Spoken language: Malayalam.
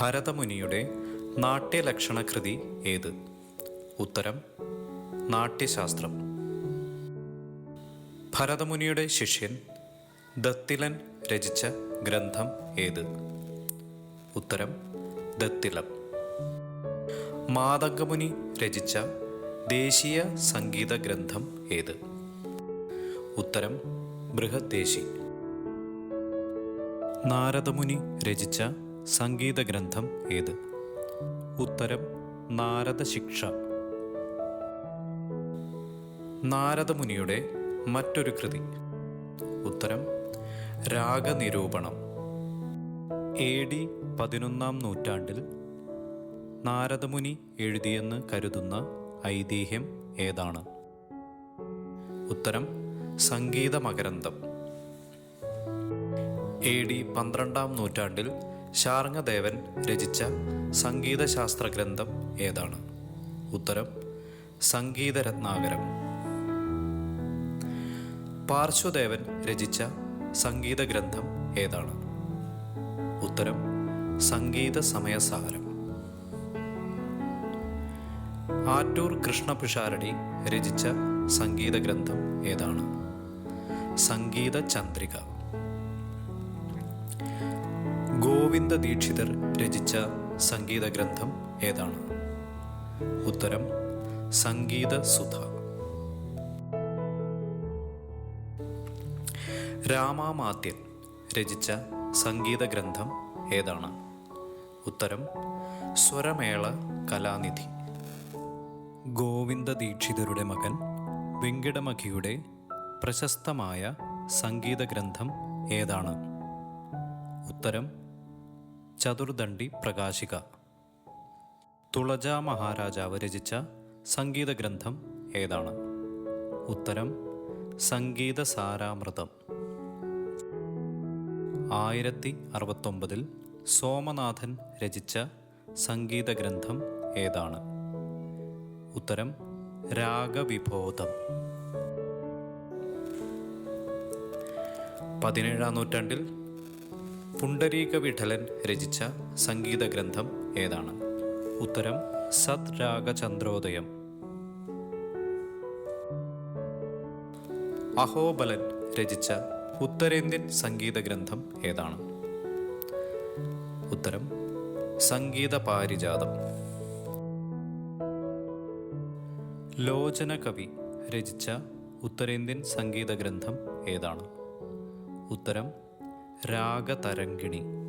ഭരതമുനിയുടെ നാട്യലക്ഷണകൃതി ഏത്? ഉത്തരം നാട്യശാസ്ത്രം. ഭരതമുനിയുടെ ശിഷ്യൻ ദത്തിലൻ രചിച്ച ഗ്രന്ഥം ഏത്? ഉത്തരം ദത്തിലം. മാതംഗമുനി രചിച്ച ദേശീയ സംഗീത ഗ്രന്ഥം ഏത്? ഉത്തരം ബൃഹദ്ദേശി. നാരദമുനി രചിച്ച സംഗീത ഗ്രന്ഥം ഏത്? ഉത്തരം നാരദ ശിക്ഷ നാരദമുനിയുടെ മറ്റൊരു കൃതി. ഉത്തരം രാഗനിരൂപണം. എ ഡി പതിനൊന്നാം നൂറ്റാണ്ടിൽ നാരദമുനി എഴുതിയെന്ന് കരുതുന്ന ഐതിഹ്യം ഏതാണ്? ഉത്തരം സംഗീത മകരന്തം എ ഡി പന്ത്രണ്ടാം നൂറ്റാണ്ടിൽ ശാർങ്ങദേവൻ രചിച്ച സംഗീതശാസ്ത്ര ഗ്രന്ഥം ഏതാണ്? ഉത്തരം സംഗീതരത്നാകരം. പാർശ്വദേവൻ രചിച്ച സംഗീത ഗ്രന്ഥം ഏതാണ്? ഉത്തരം സംഗീത സമയസാരം ആറ്റൂർ കൃഷ്ണപിഷാരടി രചിച്ച സംഗീത ഗ്രന്ഥം ഏതാണ്? സംഗീത ചന്ദ്രിക ഗോവിന്ദ ദീക്ഷിതർ രചിച്ച സംഗീത ഗ്രന്ഥം ഏതാണ്? ഉത്തരം സംഗീത സുധ രാമാമാത്യൻ രചിച്ച സംഗീത ഗ്രന്ഥം ഏതാണ്? ഉത്തരം സ്വരമേള കലാനിധി. ഗോവിന്ദ ദീക്ഷിതരുടെ മകൻ വെങ്കിടമഖിയുടെ പ്രശസ്തമായ സംഗീത ഗ്രന്ഥം ഏതാണ്? ഉത്തരം ചതുർദണ്ഡി പ്രകാശിക. തുളജ മഹാരാജാവ് രചിച്ച സംഗീത ഗ്രന്ഥം ഏതാണ്? ഉത്തരം സംഗീത സാരാമൃതം ആയിരത്തി അറുപത്തൊമ്പതിൽ സോമനാഥൻ രചിച്ച സംഗീത ഗ്രന്ഥം ഏതാണ്? ഉത്തരം രാഗവിബോധം. പതിനേഴാം നൂറ്റാണ്ടിൽ പുണ്ടരീക വിഠലൻ രചിച്ച സംഗീത ഗ്രന്ഥം ഏതാണ്? ഉത്തരം സത് രാഗചന്ദ്രോദയം. അഹോബലൻ രചിച്ച ഉത്തരേന്ത്യൻ സംഗീത ഗ്രന്ഥം ഏതാണ്? ഉത്തരം സംഗീത പാരിജാതം ലോചന കവി രചിച്ച ഉത്തരേന്ത്യൻ സംഗീത ഗ്രന്ഥം ഏതാണ്? ഉത്തരം രാഗതരംഗിണി.